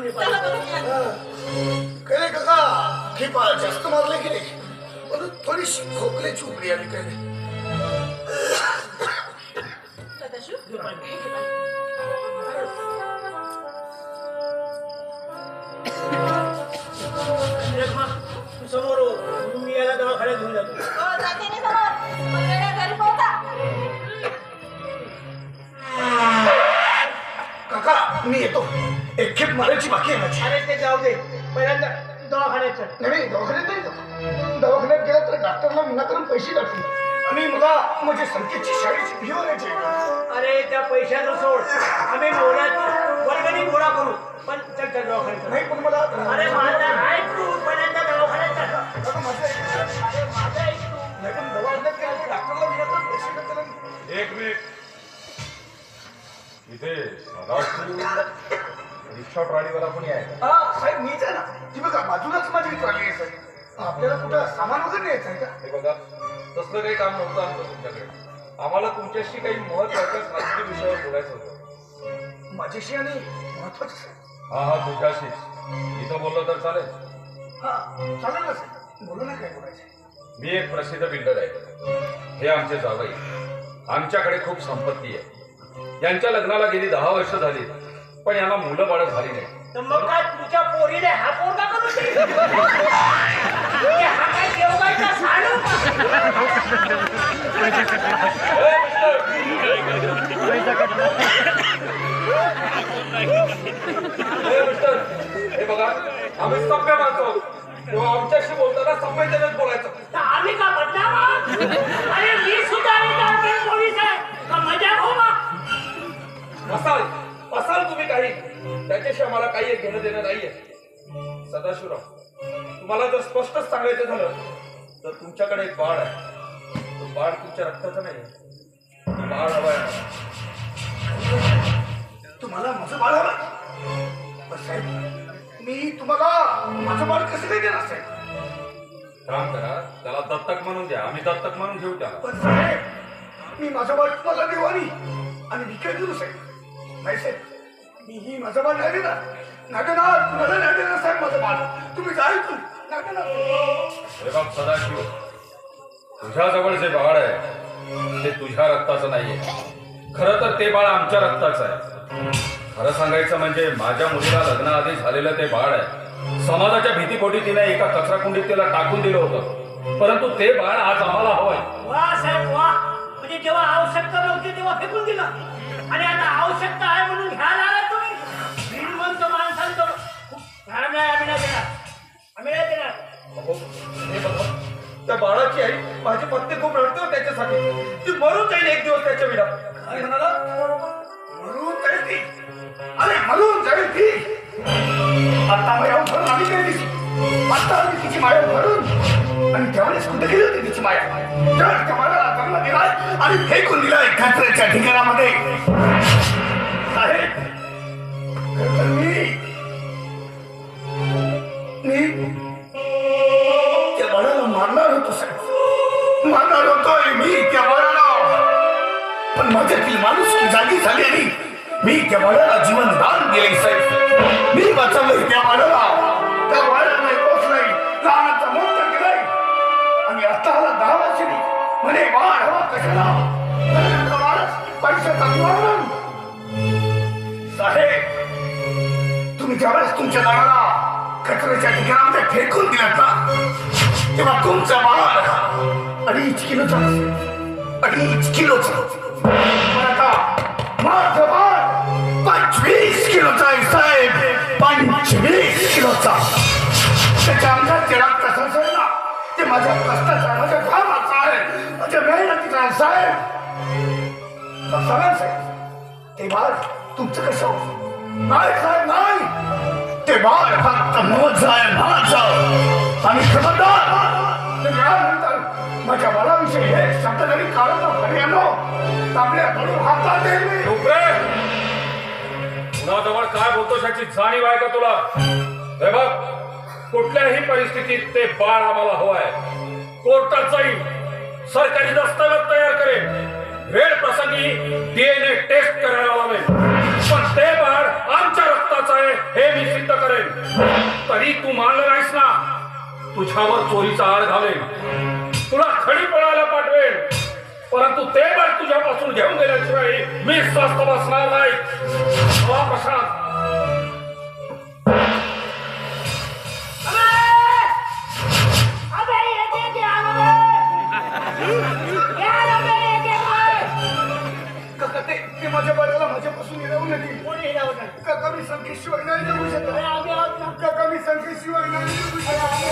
घेऊन. काय काका हे पा जास्त मारले की नाही पण थोडीशी खोकल्याची उकडी आली काय समोर हो. मी याला दवाखान्यात घेऊन जातो हो, जाते मी समोर. मंगळवारी घरी पोहोचा. काका मी येतो एक खेप मारायची बाकी आहे माझी अरे ते जाऊ दे पहिल्यांदा दवाखान्यात चल नाही दवाखान्यात नाही जात. दवाखान्यात गेला तर डॉक्टरला विनाकारण पैसे लागतील आणि मला संकेतची शाळेची फी भरायची आहे. अरे त्या पैशाचं सोड आम्ही वर्गणी गोळा करू पण चल चल दवाखान्यात चल. नाही पण मला अरे माझा ऐक तू पहिल्यांदा रिक्षा ट्रॉलीवाला कोणी आहे? हा साहेब मीच आहे ना. ती बघा बाजूलाच माझी ट्रॉली आहे साहेब. आपल्याला कुठं सामान वगैरे न्यायचं आहे का? हे बघा तसलं काही काम नव्हतं आमचं तुमच्याकडे. आम्हाला तुमच्याशी काही महत्त्वाच्या खाजगी विषयावर बोलायचं होतं. माझ्याशी आणि महत्वाचं साहेब. हा हा तुझ्याशी. इथं बोललं तर चालेल. हा चालेल ना साहेब. बोलू ना काय बोलायचं. मी एक प्रसिद्ध बिल्डर आहे. हे आमचे जावई. आमच्याकडे खूप संपत्ती आहे. यांच्या लग्नाला गेली दहा वर्ष झाली. पण यांना मुलं बाळ झाली नाही. तर मग काय तुझ्या पोरीने हा पोरगा करू दे म्हणजे हा काय देवगाईचा साडू? का? हे मिस्टर, हे बघा आम्ही सभ्य माणसं तेव्हा आमच्याशी बोलताना संवेदनेत बोलायचं. तर आम्ही का बदनाम अरे मी सुद्धा रिटायरमेंट पोलीस आहे का मजा हो असाल काही त्याच्याशी आम्हाला काही एक घेणं देणं नाहीये. सदाशिवराव तुम्हाला जर स्पष्टच सांगायचं झालं तर तुमच्याकडे एक बाळ आहे. तो बाळ तुमच्या रक्ताचं नाही तो बाळ हवाय. तुम्हाला माझं बाळ हवं साहेब मी तुम्हाला माझं बाळ कसं काय देणार साहेब? काम करा त्याला दत्तक म्हणून द्या. आम्ही दत्तक म्हणून घेऊ त्याला. पण साहेब मी माझं बाळ तुम्हाला देऊ आणि आणि विकत देऊ साहेब? नाही साहेब मी ही माझं बाळ नाही देणार. नाही देणार तुम्हाला नाही देणार साहेब माझं बाळ. तुम्ही जा इथून. नाही देणार हे बघ सदाशिव तुझ्याजवळ जे बाळ आहे ते तुझ्या रक्ताचं नाहीये. खरं तर ते बाळ आमच्या रक्ताचं आहे. खरं सांगायचं म्हणजे माझ्या मुलीला लग्नाआधी झालेलं ते बाळ आहे. समाजाच्या भीतीपोटी तिने एका कचरा कुंडीत तिला टाकून दिलं होतं. परंतु ते बाळ आज आम्हाला हवंय. वा साहेब वा. म्हणजे जेव्हा आवश्यकता नव्हती तेव्हा फेकून दिलं. आणि आता त्या बाळाची आई माझी पत्नी खूप रडते हो त्याच्यासाठी. ती मरून जाईल एक दिवस त्याच्या विना. काय म्हणाला मरून जाईल ती. अरे मरून जाईल ती. आता माझ्या भरून आम्ही काय दिसू? आता आम्ही तिची माया भरून आणि त्यावेळेस कुठे गेली होती तिची माया? तर त्या मायाला जन्म दिलाय आणि फेकून दिलाय कचऱ्याच्या ठिकाणामध्ये. साहेब पण माझ्यातील माणूस की जागी झाली आणि मी त्या बाळाला जीवन दान दिले साहेब. मी वाचवलंय त्या बाळाला. त्या बाळाला नाही. पोचलंय लहानाचा मोठा केलाय आणि आता आला दहा वर्षांनी म्हणे बाळ हवा कशाला? पैशाचा निवारण साहेब तुम्ही ज्यावेळेस तुमच्या बाळाला कचऱ्याच्या ठिकाणामध्ये फेकून दिलात ना? तेव्हा तुमचा बाळ अडीच किलोचा अडीच किलोचा पंचवीस किलोचा आहे साहेब पंचवीस किलोचा त्याच्या अंगात जे रक्त सळसळला ते माझ्या कष्टाचा आहे, माझ्या घामाचा आहे माझ्या मेहनतीचा आहे साहेब सांगा साहेब ते बाळ तुमचं कसं नाही साहेब नाही ते बाळ फक्त माझं आहे माझं आणि खबरदार ते यानंतर माझ्या बाळाविषयी हे शब्द जरी काढत हरियाणो कुणाजवळ काय बोलतो त्याची जाणीव आहे का तुला? हे बघ कुठल्याही परिस्थितीत ते बाळ आम्हाला हवाय. कोर्टात जाईल. सरकारी दस्तावेज तयार करेल. वेळ प्रसंगी डीएनए टेस्ट करायला लावेल. पण ते बाळ आमच्या रक्ताच आहे हे मी सिद्ध करेन तरी तू मानलं नाहीस ना. तुझ्यावर चोरीचा आळ घालेल. तुला खडी परंतु ते बाळ तुझ्यापासून घेऊन गेल्याशिवाय मी स्वस्त बसणार नाही. वा प्रशांत ते माझ्या बाळाला माझ्यापासून हिरावून नये. कोणी हिरावत नाही काका मी संकेशिवाय नाही जगू शकत. आम्ही आहोत ना काका मी संकेशिवाय नाही जगू शकत.